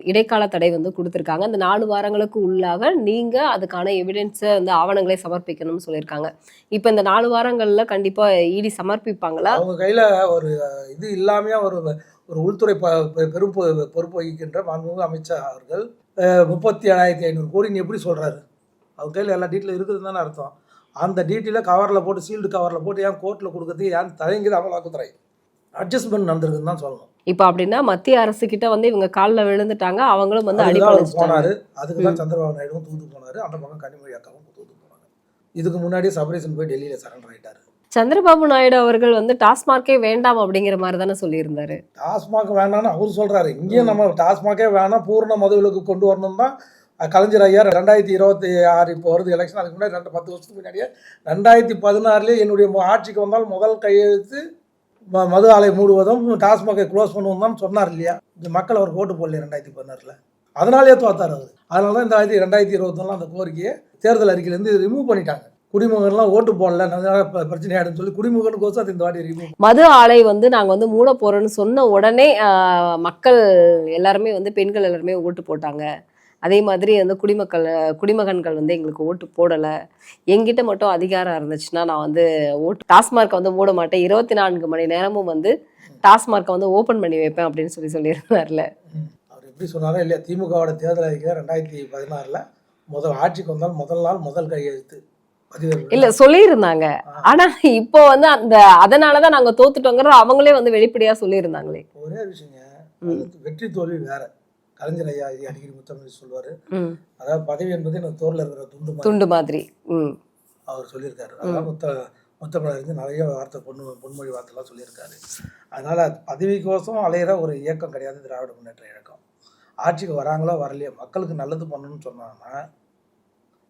இடைக்கால தடை வந்து கொடுத்துருக்காங்க. அந்த நாலு வாரங்களுக்கு உள்ளாக நீங்கள் அதுக்கான எவிடன்ஸை வந்து ஆவணங்களை சமர்ப்பிக்கணும்னு சொல்லியிருக்காங்க. இப்போ இந்த நாலு வாரங்களில் கண்டிப்பாக இடி சமர்ப்பிப்பாங்களா? அவங்க கையில் ஒரு இது இல்லாமையாக ஒரு ஒரு உள்துறை ப பெ- பெரும் பொறுப்பு வகிக்கின்ற மாண்புமிகு அமைச்சர் அவர்கள் முப்பத்தி ஏழாயிரத்தி ஐநூறு கோடின்னு எப்படி சொல்கிறாரு அவங்க கையில் எல்லா டீட்டெயில் இருக்குதுன்னு தானே அர்த்தம். அந்த டீட்டெயிலை கவரில் போட்டு சீல்டு கவரில் போட்டு ஏன் கோர்ட்டில் கொடுக்கறதுக்கு ஏன் தயங்குது அமலாக்கத்துறை? அட்ஜஸ்ட்மெண்ட் நடந்திருக்குன்னு தான் சொல்லணும். இப்போ அப்படின்னா மத்திய அரசு கிட்ட வந்து இவங்க காலில் விழுந்துட்டாங்க அவங்களும் வந்து அடிபணிச்சிட்டாங்க போனாரு. அதுக்கு தான் சந்திரபாபு நாயுடுவும் தூத்து போனாரு. அந்த பக்கம் கனிமொழி அக்காவும் தூத்து போனாங்க. இதுக்கு முன்னாடியே சபரேசன் போய் டெல்லியில் சரண்டர் ஆயிட்டாரு. சந்திரபாபு நாயுடு அவர்கள் வந்து டாஸ்மார்க்கே வேண்டாம் அப்படிங்கிற மாதிரி தானே சொல்லியிருந்தாரு. டாஸ்மாக் வேணாம்னு அவர் சொல்றாரு. இங்கேயும் நம்ம டாஸ்மாகே வேணாம் பூர்ண மதுவிலக்கு கொண்டு வரணும் தான். கலைஞர் ஐயா ரெண்டாயிரத்தி இருபத்தி ஆறு இப்போ வருது எலெக்ஷன் அதுக்கு முன்னாடி ரெண்டு பத்து வருஷத்துக்கு முன்னாடியே ரெண்டாயிரத்தி பதினாறுலேயே என்னுடைய ஆட்சிக்கு வந்தால் முதல் கையெழுத்து மது ஆலை மூடுவதும் டாஸ்மாகை க்ளோஸ் பண்ணுவோம் தான் சொன்னார் இல்லையா? இந்த மக்கள் அவருக்கு ஓட்டு போடல ரெண்டாயிரத்தி பதினாறில். அதனாலேயே தோத்தார் அவர். அதனால தான் இந்த ஆயிரத்தி ரெண்டாயிரத்தி இருபத்தொன்னில் அந்த கோரிக்கையை தேர்தல் அறிக்கையிலேருந்து ரிமூவ் பண்ணிட்டாங்க. குடிமகன்லாம் ஓட்டு போடல அதனால பிரச்சனை ஆயிடும் சொல்லி குடிமகனுக்கோசம் அது இந்த வாட்டி ரிமூவ் மது ஆலை வந்து நாங்க வந்து மூட போறோம்னு சொன்ன உடனே மக்கள் எல்லாருமே வந்து பெண்கள் எல்லாருமே ஓட்டு போட்டாங்க. அதே மாதிரி வந்து குடிமக்கள் குடிமகன்கள் வந்து எங்களுக்கு ஓட்டு போடல. என்கிட்ட மட்டும் அதிகாரம் இருந்துச்சுன்னா நான் வந்து ஓட்டு டாஸ்மார்க்கை வந்து மூட மாட்டேன். இருபத்தி நான்கு மணி நேரமும் வந்து டாஸ்மார்க்கை வந்து ஓபன் பண்ணி வைப்பேன் அப்படின்னு சொல்லி சொல்லியிருந்தார்ல. அவர் எப்படி சொன்னாரோ இல்லையா? திமுகவோட தேர்தல் அறிக்கை ரெண்டாயிரத்தி பதினாறில் முதல் ஆட்சிக்கு வந்தால் முதல் நாள் முதல் கையெழுத்து. இல்ல சொல்லியிருந்தாங்க. ஆனா இப்போ வந்து அந்த அதனாலதான் நாங்க தோத்துட்டோங்கிறத அவங்களே வந்து வெளிப்படையா சொல்லியிருந்தாங்களே. ஒரே விஷயங்க வெற்றி தோல்வி வேற. கலைஞர் ஐயா இது அடிக்கடி முத்தமிழ் சொல்லுவாரு. அதாவது பதவி என்பது எனக்கு தோல்ல இருக்கிற துண்டு துண்டு மாதிரி. அவர் சொல்லியிருக்காரு. அதான் முத்த முத்தமிழர் இருந்து நிறைய வார்த்தை பொண்ணு பொன்மொழி வார்த்தைலாம் சொல்லியிருக்காரு. அதனால பதவிக்கோசம் அலையிற ஒரு இயக்கம் கிடையாது திராவிட முன்னேற்ற இயக்கம். ஆட்சிக்கு வராங்களோ வரலையோ மக்களுக்கு நல்லது பண்ணணும்னு சொன்னாங்கன்னா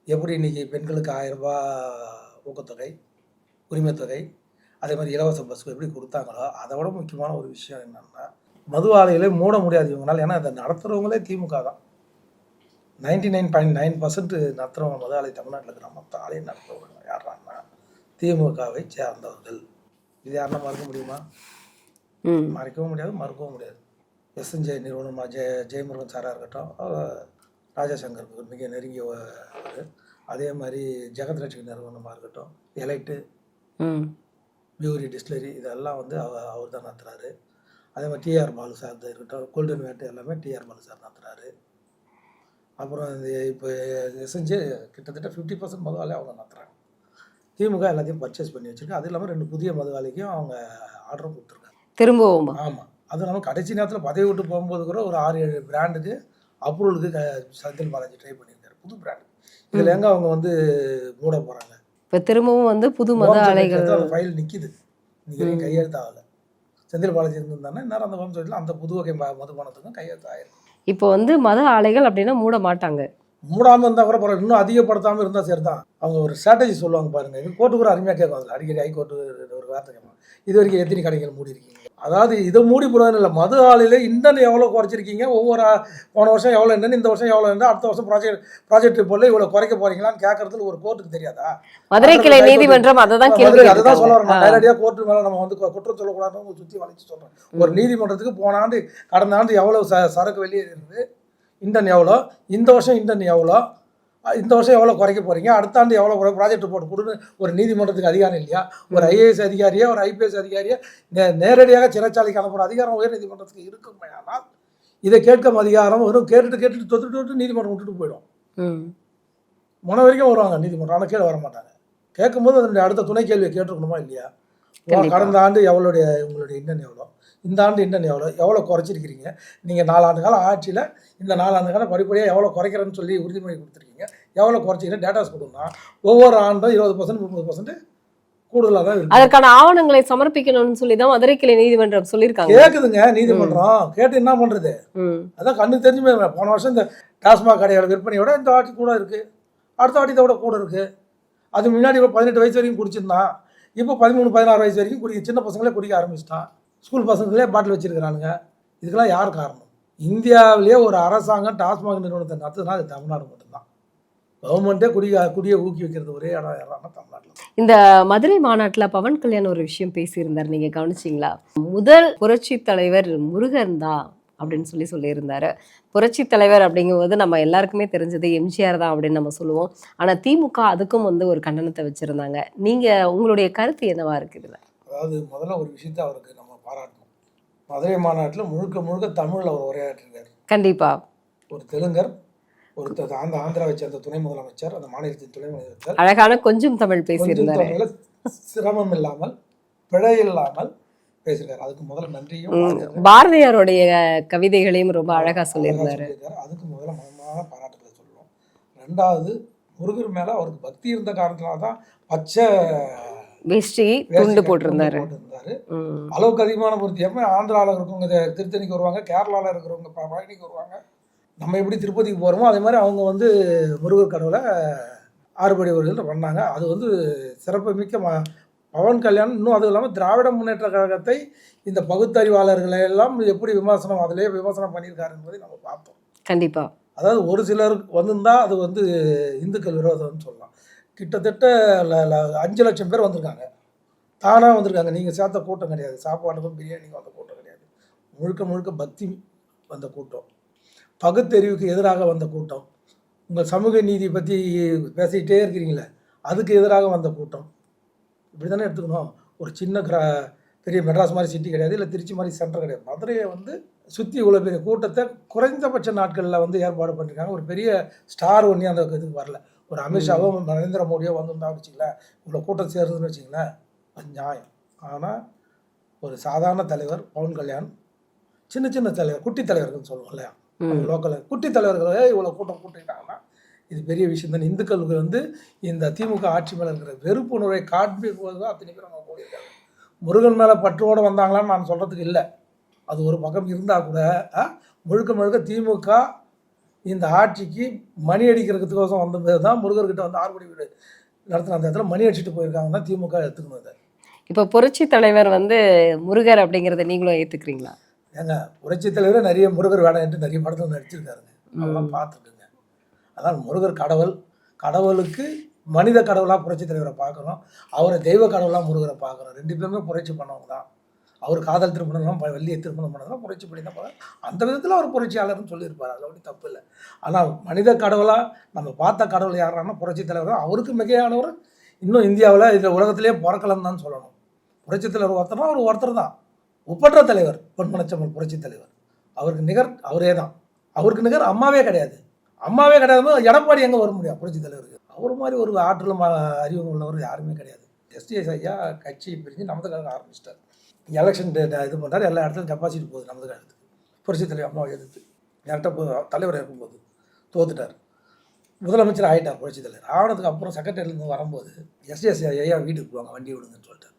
எப்படி இன்னைக்கு பெண்களுக்கு ஆயிரம் ரூபாய் ஊக்கத்தொகை உரிமைத்தொகை அதே மாதிரி இலவச பஸ் எப்படி கொடுத்தாங்களோ அதை விட முக்கியமான ஒரு விஷயம் என்னன்னா மது ஆலைகளை மூட முடியாது இவங்களால. ஏன்னா அதை நடத்துகிறவங்களே திமுக தான். Ninety nine point nine percent நடத்துகிறவங்க மது ஆலை தமிழ்நாட்டில் இருக்கிற மொத்த ஆலையும் நடத்துறவங்க யாரான்னா திமுகவை சேர்ந்தவர்கள். இது யாருன்னா மறுக்க முடியுமா? மறைக்கவும் முடியாது மறுக்கவும் முடியாது. எஸ்என்ஜே நிறுவனமாக ஜெய ஜெயமுருகன் சாராக இருக்கட்டும் அவர் ராஜாசங்கருக்கு மிக நெருங்கிய அவர். அதே மாதிரி ஜெகத்லட்சுமி நிறுவனமாக இருக்கட்டும் எலைட்டு பியூரி டிஸ்டிலரி இதெல்லாம் வந்து அவ அவர் தான் நடத்துகிறாரு அதே மாதிரி டிஆர் பாலு சார் இருக்கட்டும் கோல்டன் வேட்டு எல்லாமே டிஆர் பாலு சார் நடத்துகிறாரு அப்புறம் இந்த இப்போ எஸ்என்ஜே கிட்டத்தட்ட ஃபிஃப்டி பர்சன்ட் மதுவாலே அவங்க நடத்துகிறாங்க திமுக எல்லாத்தையும் பர்ச்சேஸ் பண்ணி வச்சிருக்கு. அது இல்லாமல் ரெண்டு புதிய மதுவாலைக்கும் அவங்க ஆர்டரும் கொடுத்துருக்காங்க. திரும்பவுமா? ஆமாம் அதுவும் இல்லாமல் கடைசி நேரத்தில் பதவி விட்டு போகும்போது கூட ஒரு ஆறு ஏழு பிராண்டுக்கு அப்ரூவலுக்கு செந்தில் பாலாஜி ட்ரை பண்ணியிருக்காரு. புது பிராண்டு இதில் எங்கே அவங்க வந்து மூட போகிறாங்க இப்ப திரும்பவும் வந்து புது மத அலைகள் ஃபைல் நிக்குது. இன்னைக்கு கையெழுத்து ஆகல. செந்தில் பாலாஜி இருந்திருந்தானே நேரம் அந்த வம்சத்தில் அந்த புது வகை மதுபானத்துக்கும் கையெழுத்து இப்போ வந்து மத ஆலைகள் அப்படின்னா மூட மாட்டாங்க. மூடாம இருந்தா கூட பரவாயில்ல. இன்னும் அதிகப்படுத்தாம இருந்தா சரிதான். அவங்க ஒரு ஸ்ட்ராட்டஜி சொல்லுவாங்க பாருங்க. இது கோர்ட்டு கூட அருமையா கேட்கும். அதில் அடிக்கடி ஹைகோர்ட்டு கேட்பாங்க இது வரைக்கும் எத்தனை கடைகள் மூடி இருக்கீங்க அதாவது இதை மூடி போடுறது இல்லை மது ஆலையில இண்டன் எவ்வளோ குறைச்சிருக்கீங்க? ஒவ்வொரு போன வருஷம் எவ்வளோ என்னன்னு இந்த வருஷம் எவ்வளோ இருந்தால் அடுத்த வருஷம் ப்ராஜெக்ட் ப்ராஜெக்ட் ரிப்போர்ட்ல இவ்வளோ குறைக்க போறீங்களான்னு கேட்கறதுல ஒரு கோர்ட்டுக்கு தெரியாதா? மதுரை கிளை நீதிமன்றம் அதை தான் கேள்வி சொல்ல வரேன். நேரடியாக கோர்ட்டு மேலே நம்ம வந்து குற்றம் சொல்லக்கூடாதுன்னு சுற்றி வளைச்சு சொல்கிறேன் ஒரு நீதிமன்றத்துக்கு போன ஆண்டு கடந்த ஆண்டு எவ்வளோ ச சரக்கு வெளியே இருந்து இண்டன் எவ்வளோ இந்த வருஷம் இண்டன் எவ்வளோ இந்த வருஷம் எவ்வளோ குறைக்க போகிறீங்க அடுத்த ஆண்டு எவ்வளோ ப்ராஜெக்ட் ரிப்போர்ட் கொடுன்னு ஒரு நீதிமன்றத்துக்கு அதிகாரம் இல்லையா? ஒரு ஐஏஎஸ் அதிகாரியா ஒரு ஐபிஎஸ் அதிகாரியா நே நேரடியாக சிறைச்சாலைக்கு அனுப்புகிற அதிகாரம் உயர் நீதிமன்றத்துக்கு இருக்குமையானால் இதை கேட்கும் அதிகாரம் வெறும் கேட்டுட்டு கேட்டுட்டு தொட்டுட்டு தொட்டு நீதிமன்றம் விட்டுட்டு போயிடும். ம். முன வரைக்கும் வருவாங்க நீதிமன்றம் ஆனால் கீழே வர மாட்டாங்க. கேட்கும்போது அதனுடைய அடுத்த துணை கேள்வியை கேட்டிருக்கணுமா இல்லையா. கடந்த ஆண்டு எவ்வளோடைய உங்களுடைய இன்னன் எவ்வளோ இந்த ஆண்டு இன்னன் எவ்வளோ எவ்வளோ குறைச்சிருக்கிறீங்க? நீங்கள் நாலாண்டு காலம் ஆட்சியில் இந்த நாலாண்டு காலம் படிப்படியாக எவ்வளோ குறைக்கிறேன்னு சொல்லி உறுதிமொழி கொடுத்துருக்கீங்க. எவ்வளோ குறைச்சிங்கன்னா டேட்டாஸ் கொடுங்க ஒவ்வொரு ஆண்டும் இருபது பர்சன்ட் முப்பது பர்சன்ட் கூடுதலாக தான் இருக்கு அதற்கான ஆவணங்களை சமர்ப்பிக்கணும்னு சொல்லி தான் மதுரை கிளை நீதிமன்றம் சொல்லியிருக்காங்க. கேட்குதுங்க நீதிமன்றம். கேட்டு என்ன பண்ணுறது அதான் கண்ணு தெரிஞ்சு போன வருஷம் இந்த டாஸ்மாக் கடையோட விற்பனையோட இந்த வாட்டி கூட இருக்குது அடுத்த வாட்டி இதை விட கூட இருக்குது அது முன்னாடி பதினெட்டு வயசு வரைக்கும் குடிச்சிருந்தான். இப்போ பதிமூணு பதினாறு வயசு வரைக்கும் குடி சின்ன பசங்களே குடிக்க ஆரம்பிச்சிட்டான். ஸ்கூல் பசங்களே பாட்டில் வச்சிருக்கிறானுங்க. இதுக்கெல்லாம் யார் காரணம்? இந்தியாவிலேயே ஒரு அரசாங்கம் டாஸ்மாக் நிறுவனத்தை நடத்துதுன்னா அது தமிழ்நாடு மட்டும்தான். கவர்மெண்ட்டே குடிய குடியை ஊக்குவிக்கிறது ஒரே இடம் இடம்னா தமிழ்நாட்டில் இந்த மதுரை மாநாட்டுல பவன் கல்யாண் ஒரு விஷயம் பேசியிருந்தார். நீங்க கவனிச்சிங்களா? முதல் புரட்சி தலைவர் முருகன் தான் அப்படின்னு சொல்லி சொல்லியிருந்தாரு. புரட்சி தலைவர் அப்படிங்கும்போது நம்ம எல்லாருக்குமே தெரிஞ்சது எம்ஜிஆர் தான் அப்படின்னு நம்ம சொல்லுவோம். ஆனா திமுக அதுக்கும் வந்து ஒரு கண்டனத்தை வச்சிருந்தாங்க. நீங்க உங்களுடைய கருத்து என்னவா இருக்கு இதுல? அதாவது முதல்ல ஒரு விஷயத்தை அவருக்கு மதுரை மாநாட்டில் முழுக்க முழுக்க தமிழில் அவர் உரையாற்றிருக்காரு. கண்டிப்பா. ஒரு தெலுங்கர் ஒரு அந்த ஆந்திராவை சேர்ந்த துணை முதலமைச்சர் அந்த மாநிலத்தின் துணை முதலமைச்சர். அழகான கொஞ்சம் தமிழ் பேசியிருந்தாரு. சிரமம் இல்லாமல் பிழை இல்லாமல் பேசியிருக்காரு. அதுக்கு முதல்ல நன்றியும். பாரதியாருடைய கவிதைகளையும் ரொம்ப அழகா அழகா சொல்லியிருந்தாரு. அதுக்கு முதல்ல மனமான பாராட்டுகளை சொல்லுவோம். ரெண்டாவது முருகர் மேல அவருக்கு பக்தி இருந்த காரணத்தினால தான் பச்சை வேஷ்டி துண்டு போட்டிருந்தாரு. அளவுக்கு அதிகமான பொருத்தி. எப்பவுமே ஆந்திராவில் இருக்கிறவங்க இது திருத்தணிக்கு வருவாங்க கேரளாவில் இருக்கிறவங்க பழனிக்கு வருவாங்க. நம்ம எப்படி திருப்பதிக்கு போகிறோமோ அதே மாதிரி அவங்க வந்து முருகர் கடவுளை ஆறுபடி ஊர்கள் பண்ணாங்க. அது வந்து சிறப்புமிக்க ம பவன் கல்யாணம். இன்னும் அதுவும் இல்லாமல் திராவிட முன்னேற்ற கழகத்தை இந்த பகுத்தறிவாளர்களை எல்லாம் எப்படி விமர்சனம் அதிலே விமர்சனம் பண்ணியிருக்காரு என்பதை நம்ம பார்த்தோம். கண்டிப்பா. அதாவது ஒரு சிலருக்கு வந்திருந்தா அது வந்து இந்துக்கள் விரோதம்னு சொல்லலாம். கிட்டத்தட்ட ல- அஞ்சு லட்சம் பேர் வந்திருக்காங்க. தானாக வந்திருக்காங்க. நீங்கள் சேர்த்த கூட்டம் கிடையாது. சாப்பாட்டுக்கும் பிரியாணிக்கும் வந்த கூட்டம் கிடையாது. முழுக்க முழுக்க பக்தி வந்த கூட்டம். பகுத்தறிவுக்கு எதிராக வந்த கூட்டம். உங்கள் சமூக நீதி பற்றி பேசிக்கிட்டே இருக்கிறீங்களே அதுக்கு எதிராக வந்த கூட்டம். இப்படி தானே எடுத்துக்கணும். ஒரு சின்ன கிரா பெரிய மெட்ராஸ் மாதிரி சிட்டி கிடையாது. இல்லை திருச்சி மாதிரி சென்டர் கிடையாது. மதுரையை வந்து சுற்றி இவ்வளோ பெரிய கூட்டத்தை குறைந்தபட்ச நாட்களில் வந்து ஏற்பாடு பண்ணியிருக்காங்க ஒரு பெரிய ஸ்டார் ஒன்றி அந்த இதுக்கு வரல. ஒரு அமித்ஷாவோ நரேந்திர மோடியோ வந்திருந்தா வச்சுங்களேன் இவ்வளோ கூட்டம் சேருதுன்னு வச்சுங்களேன் அது நியாயம் ஆனால் ஒரு சாதாரண தலைவர் பவன் கல்யாண் சின்ன சின்ன தலைவர் குட்டி தலைவர்கள்னு சொல்லுவோம் இல்லையா. லோக்கல் குட்டி தலைவர்களே இவ்வளோ கூட்டம் கூட்டிட்டாங்கன்னா இது பெரிய விஷயம் தான். இந்துக்களுக்கு வந்து இந்த திமுக ஆட்சி மேலே இருக்கிற வெறுப்புணர்வை காண்பிப்பது தான் அத்தனை பேர் அவங்க கூடியிருக்காங்க. முருகன் மேலே பற்றோடு வந்தாங்களான்னு நான் சொல்கிறதுக்கு இல்லை. அது ஒரு பக்கம் இருந்தால் கூட முழுக்க முழுக்க திமுக இந்த ஆட்சிக்கு மணி அடிக்கிறதுக்கோசம் வந்தபோது தான் முருகர்கிட்ட வந்து ஆறுபடி வீடு நடத்தின அந்த இடத்துல மணி அடிச்சுட்டு போயிருக்காங்கன்னா திமுக எடுத்துக்கணும் இப்போ புரட்சி தலைவர் வந்து முருகர் அப்படிங்கறத நீங்களும் ஏத்துக்கிறீங்களா? ஏங்க புரட்சி தலைவரே நிறைய முருகர் வேடம் என்று நிறைய படத்தில் நடிச்சிருக்காருங்க. அதெல்லாம் பார்த்துட்டுங்க அதான் முருகர் கடவுள். கடவுளுக்கு மனித கடவுளாக புரட்சி தலைவரை பார்க்கணும். அவரை தெய்வ கடவுளாக முருகரை பார்க்கணும். ரெண்டு பேருமே புரட்சி பண்ணவங்க தான். அவர் காதல் திருமணம் ப- வெள்ளியை திருமணம் பண்ணதெல்லாம் புரட்சி பண்ணி தான் போகிறார் அந்த விதத்தில் அவர் புரட்சியாளர்னு சொல்லியிருப்பார். அதில் ஒன்றும் தப்பு இல்லை. ஆனால் மனித கடவுளாக நம்ம பார்த்த கடவுள் யாரானா புரட்சி தலைவர் தான். அவருக்கு மிகையானவர் இன்னும் இந்தியாவில் இதில் உலகத்திலே பிறக்கலன்னு தான் சொல்லணும். புரட்சி தலைவர் ஒருத்தர்னா அவர் ஒருத்தர் தான். ஒப்பற்ற தலைவர் பொன்மனச்சம்மல் புரட்சி தலைவர். அவருக்கு நிகர் அவரே தான். அவருக்கு நிகர் அம்மாவே கிடையாது. அம்மாவே கிடையாது எடப்பாடி எங்கே வர முடியும்? புரட்சி தலைவருக்கு. அவர் மாதிரி ஒரு ஆற்றலும் அறிவு அறிவும் உள்ளவர் யாருமே கிடையாது. எஸ்டிஎஸ் ஐயா கட்சி பிரிஞ்சு நமது ஆரம்பிச்சிட்டார். எலெக்ஷன் இது பண்ணுறாரு எல்லா இடத்துலையும் டெபாசிட் போகுது நமது கழகத்துக்கு புரட்சி தலைவர் அம்மாவை எதிர்த்து. டேரக்டாக தலைவர் இருக்கும்போது தோத்துட்டார். முதலமைச்சர் ஆகிட்டார் புரட்சி தலைவர். ஆனதுக்கு அப்புறம் செக்ரட்டரியிலேருந்து வரும்போது எஸ்எஸ் ஐயா வீட்டுக்கு போவாங்க வண்டி விடுங்கன்னு சொல்லிட்டார்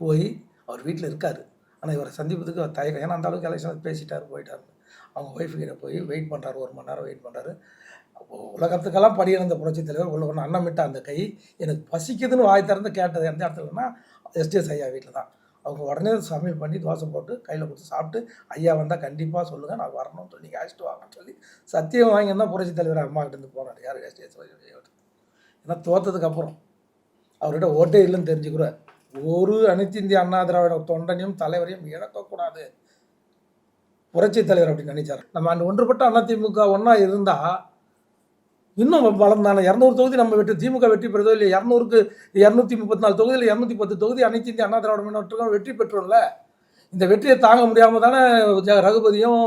போய் அவர் வீட்டில் இருக்கார். ஆனால் இவரை சந்திப்பதுக்கு அவர் தயக்கம். ஏன்னா அந்த அளவுக்கு எலெக்ஷன் பேசிட்டார் போயிட்டார் அவங்க ஒய்ஃப் கிட்ட போய் வெயிட் பண்ணுறாரு ஒரு மணி நேரம் வெயிட் பண்ணுறாரு உலகத்துக்கெல்லாம் படியிருந்த புரட்சி தலைவர் உள்ள ஒன்று அன்னமிட்ட அந்த கை எனக்கு பசிக்குதுன்னு வாய் திறந்து கேட்டது எந்த இடத்துலன்னா எஸ்டிஎஸ் ஐயா வீட்டில் தான். அவங்க உடனே சமையல் பண்ணி தோசை போட்டு கையில் கொடுத்து சாப்பிட்டு ஐயா வந்தால் கண்டிப்பாக சொல்லுங்கள் நான் வரணும்னு சொல்லி நீங்கள் அழைச்சிட்டு வாங்கன்னு சொல்லி சத்தியம் வாங்கி தான் புரட்சி தலைவர் அம்மா கிட்டேருந்து போனார். யார் ஏன்னா தோத்ததுக்கப்புறம் அவர்கிட்ட ஓட்டே இல்லைன்னு தெரிஞ்சுக்கூட ஒரு அனைத்து இந்திய அண்ணா திராவிட தொண்டனையும் தலைவரையும் இழக்கக்கூடாது. புரட்சி தலைவர் அப்படின்னு நினைச்சார். நம்ம அந்த ஒன்றுபட்ட அதிமுக ஒன்றா இருந்தால் இன்னும் பலம் இரநூறு தொகுதி நம்ம வெற்றி திமுக வெற்றி பெறுதோ இல்லை இரநூறுக்கு இரநூத்தி முப்பத்தி நாலு தொகுதியில் இரநூத்தி பத்து தொகுதி அனைத்து இந்திய அண்ணா திராவிட முன்னேற்ற வெற்றி பெற்றோம்ல. இந்த வெற்றியை தாங்க முடியாமல் தானே ரகுபதியும்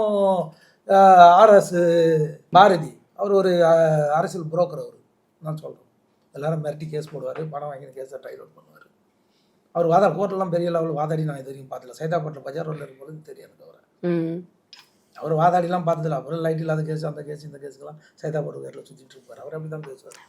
ஆர்எஸ் பாரதி அவர் ஒரு அரசியல் புரோக்கர் அவர். நான் சொல்கிறேன் எல்லாரும் மிரட்டி கேஸ் போடுவார் பணம் வாங்கி கேஸை டைல் அவுட் பண்ணுவார். அவர் வாதா கோர்ட்டெல்லாம் பெரிய லெவல் வாதாடி நான் இது வரைக்கும் பார்த்தல சைதாப்பட்டில் பஜார் ரோட்டில் இருக்கும்போது தெரியும் எனக்கு அவரை அவர் வாதாடிலாம் பார்த்ததில்ல அப்புறம் லைட் இல்லாத கேஸ் அந்த கேஸ் இந்த கேஸுக்கெல்லாம் சைதாப்பட்டு வேரில் சுற்றிட்டு இருப்பார். அவர் அப்படி தான் பேசுவார்.